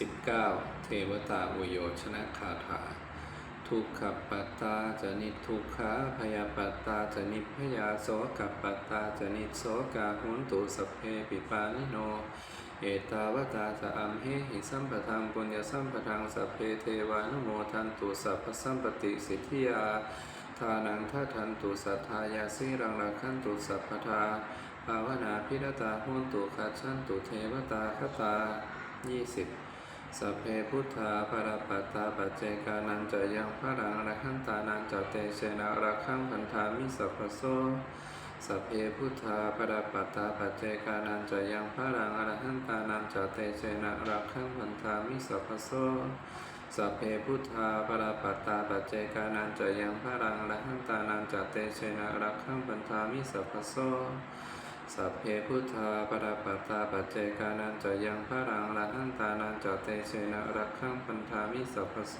19 เทวตาอุโยชนะคาถา ทุกขปัตตาจะนิทุกขาพยาปัตตาจะนิพยาโสกัปัตตาจะนิโสกาหุนตุสเพปิปานิโน เอตาวตาจะอัมเหหิสัมปทังปุญญสัมปทังสัพเพเทวานุโมทันตุสัพพสัมปติสิทธิยาทานังทัทันตุสัทธายาสิรังรักขันตุสัพพทาภาวนาพิรตาหุนตุขัดชันตุเทวตาคตายี่ สัพเพพุทธาปรปัตตาปัจเจกานันจะยังพระรังระขันตานันจะเตเชนะรักขังพันธามิสัพพโสสัพเพพุทธาปรปัตตาปัจเจกานันจะยังพระรังระขันตานันจะเตเชนะรักขังพันธามิสัพพโสสัพเพพุทธาปรปัตตาปัจเจกานันจะยังพระรังระขันตานันจะเตเชนะรักขังพันธามิสัพพโส สัพเพพุทธาปรปัตตาปัจเจกานันจะยังพระรังละหันตานันจะเตเชนะรักขังพันธามิสัพพโส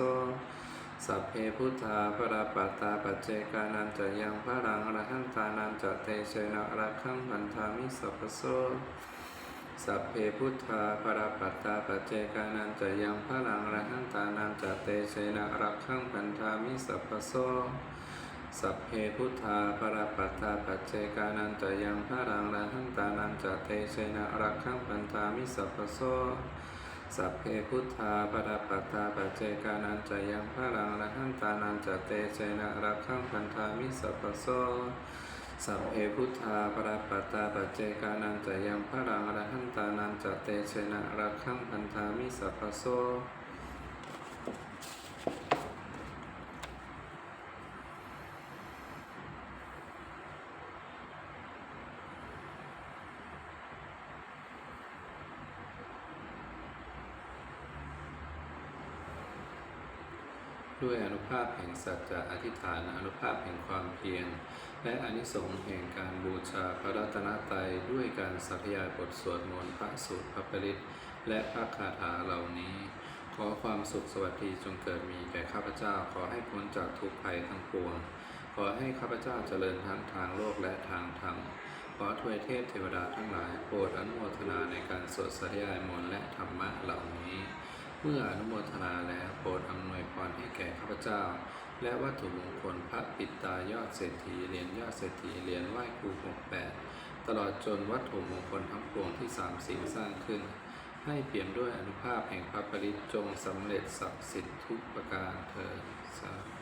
สัพเพพุทธาปรปัตตาปัจเจกานันจะยังพระรังละหันตานันจะเตเชนะรักขังพันธามิสัพพโสสัพเพพุทธาปรปัตตาปัจเจกานันจะยังพระรังละหันตานันจะเตเชนะรักขังพันธามิสัพพโส สัพเพพุทธาปรปัตตาปัจเจกานันจะยังพระรังละหันตานันจะเตเชนะรักขังปันธามิสัพพโสสัพเพพุทธาปรปัตตาปัจเจกานันจะยังพระรังละหันตานันจะเตเชนะรักขังปันธามิสัพพโสสัพเพพุทธาปรปัตตาปัจเจกานันจะยังพระรังละหันตานันจะเตเชนะรักขังปันธามิสัพพโส ด้วยอนุภาพแห่งสัจจะอธิษฐานอนุภาพแห่งความเพียรและอนิสงส์แห่งการบูชาพระรัตนตรัยด้วยการสัทยายบทสวดมนต์พระสูตรพระปริตและพระคาถาเหล่านี้ ขอความสุขสวัสดีจงเกิดมีแก่ข้าพเจ้าขอให้พ้นจากทุกภัยทั้งปวง ขอให้ข้าพเจ้าเจริญทั้งทางโลกและทางธรรมขอทวยเทพเทวดาทั้งหลายโปรดอนุโมทนาในการสวดสัทยายมนต์และธรรมะเหล่านี้ เมื่ออนุโมทนาแล้วโปรดอำนวยพรให้แก่ข้าพเจ้า และวัตถุมงคลพระปิตายอดเศรษฐีเหรียญยอดเศรษฐีเหรียญไหว้ครูหกแปดตลอดจนวัตถุมงคลทั้งปวงที่สามสิ่งสร้างขึ้น ให้เปี่ยมด้วยอนุภาพแห่งพระปริจงสำเร็จศักดิ์สิทธิ์ทุกประการเถิดสาธุ